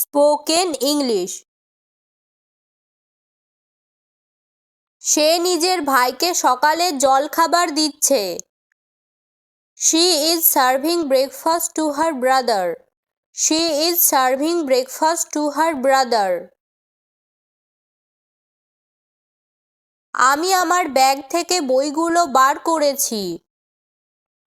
Spoken English. সে নিজের ভাইকে সকালের জলখাবার দিচ্ছে। She is serving breakfast to her brother. She is serving breakfast to her brother. আমি আমার ব্যাগ থেকে বইগুলো বার করেছি।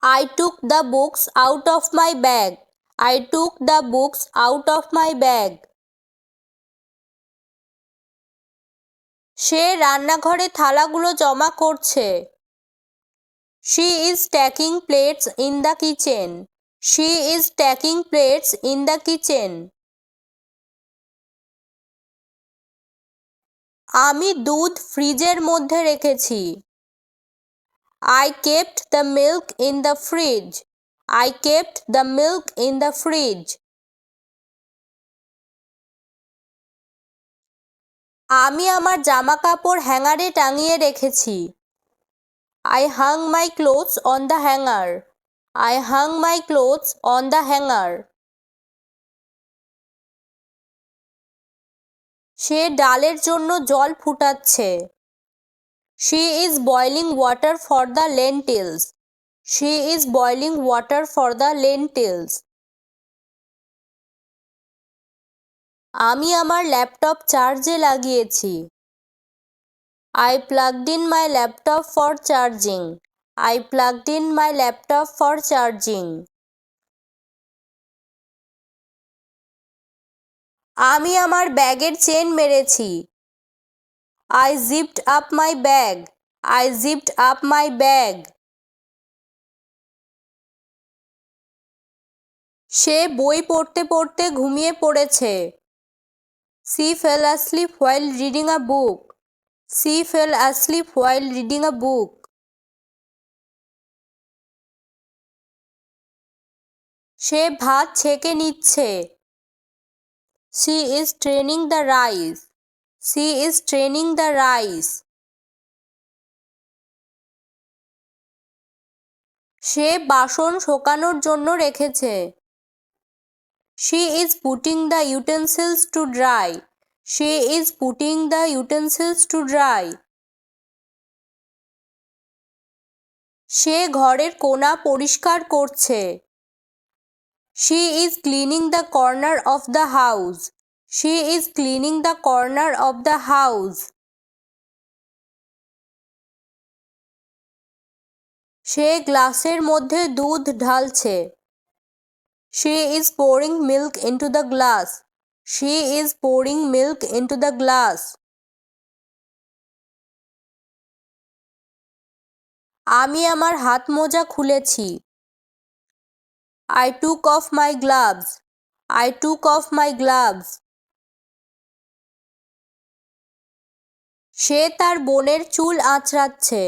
I took the books out of my bag I took the books out of my bag সে রান্নাঘরে থালাগুলো জমা করছে। She is taking plates in the kitchen she is taking plates in the kitchen আমি দুধ ফ্রিজের মধ্যে রেখেছি। I kept the milk in the fridge I kept the milk in the fridge আমি আমার জামা কাপড় হ্যাঙ্গারে টাঙিয়ে রেখেছি। I hung my clothes on the hanger I hung my clothes on the hanger সে ডালের জন্য জল ফুটাচ্ছে। She is boiling water for the lentils she is boiling water for the lentils আমি আমার ল্যাপটপ চার্জে লাগিয়েছি। I plugged in my laptop for charging I plugged in my laptop for charging আমি আমার ব্যাগের চেন মেরেছি। I zipped up my bag I zipped up my bag সে বই পড়তে পড়তে ঘুমিয়ে পড়েছে। She fell asleep while reading a book. She fell asleep while reading a book. সে ভাত ছেঁকে নিচ্ছে। She is training the rice. She is training the rice. সে বাসন শোকানোর জন্য রেখেছে। She is putting the utensils to dry. She is putting the utensils to dry. সে ঘরের কোণা পরিষ্কার করছে She is cleaning the corner of the house. She is cleaning the corner of the house. সে গ্লাসের মধ্যে দুধ ঢালছে She is pouring milk into the glass. She is pouring milk into the glass. আমি আমার হাত মোজা খুলেছি। I took off my gloves I took off my gloves সে তার বোনের চুল আঁচড়াচ্ছে।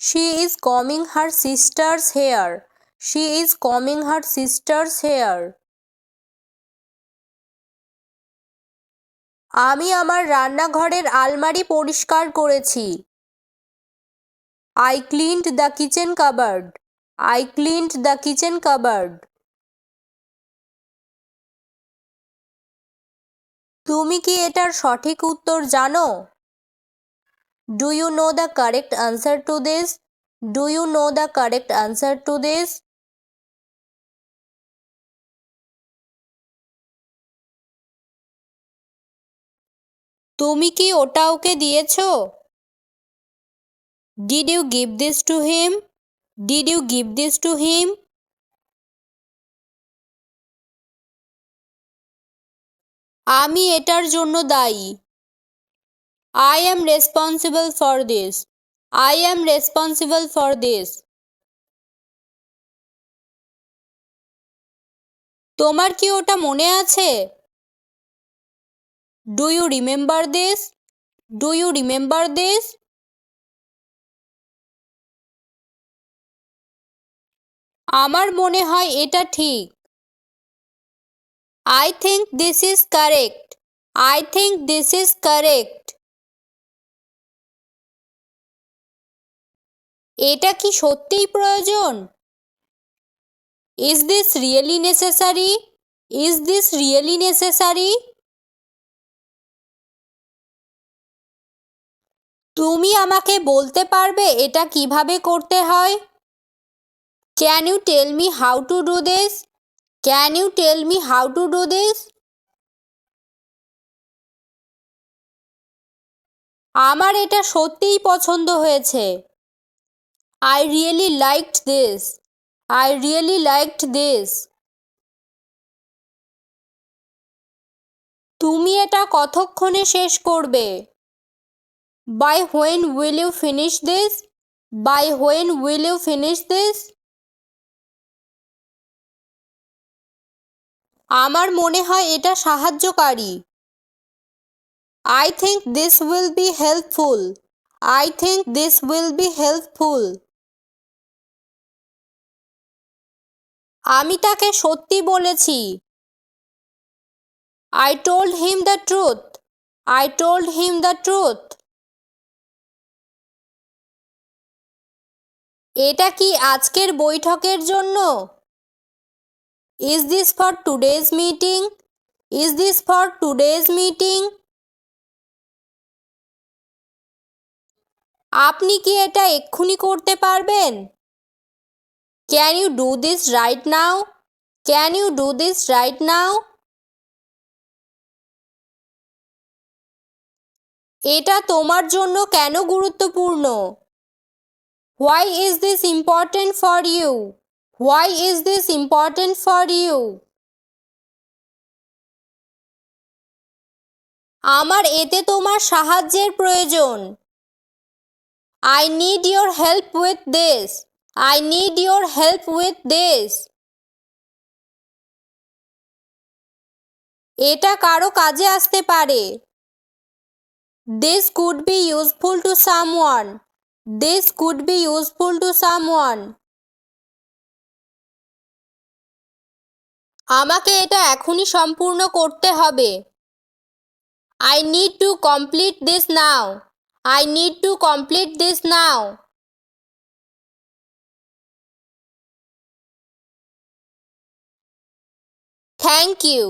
She is coming her sisters hair she is coming her sisters hair আমি আমার রান্নাঘরের আলমারি পরিষ্কার করেছি। I cleaned the kitchen cupboard I cleaned the kitchen cupboard তুমি কি এটার সঠিক উত্তর জানো? Do you know the correct answer to this do you know the correct answer to this তুমি কি ওটা ওকে দিয়েছ? Did you give this to him did you give this to him আমি এটার জন্য দায়ী। I am responsible for this I am responsible for this তোমার কি ওটা মনে আছে? Do you remember this do you remember this আমার মনে হয় এটা ঠিক। I think this is correct I think this is correct এটা কি সত্যিই প্রয়োজন? Is this really necessary is this really necessary তুমি আমাকে বলতে পারবে এটা কীভাবে করতে হয়? Can you tell me how to do this can you tell me how to do this আমার এটা সত্যিই পছন্দ হয়েছে। I really liked this I really liked this তুমি এটা কতক্ষণে শেষ করবে? By when will you finish this by when will you finish this আমার মনে হয় এটা সাহায্যকারী। I think this will be helpful I think this will be helpful আমি তাকে সত্যি বলেছি। I told him the truth I told him the truth এটা কি আজকের বৈঠকের জন্য? Is this for today's meeting is this for today's meeting আপনি কি এটা এক্ষুনি করতে পারবেন? Can you do this right now can you do this right now এটা তোমার জন্য কেন গুরুত্বপূর্ণ? Why is this important for you why is this important for you আমার এতে তোমার সাহায্যের প্রয়োজন। I need your help with this I need your help with this এটা কারও কাজে আসতে পারে। This could be useful to someone this could be useful to someone আমাকে এটা এখনই সম্পূর্ণ করতে হবে। I need to complete this now I need to complete this now thank you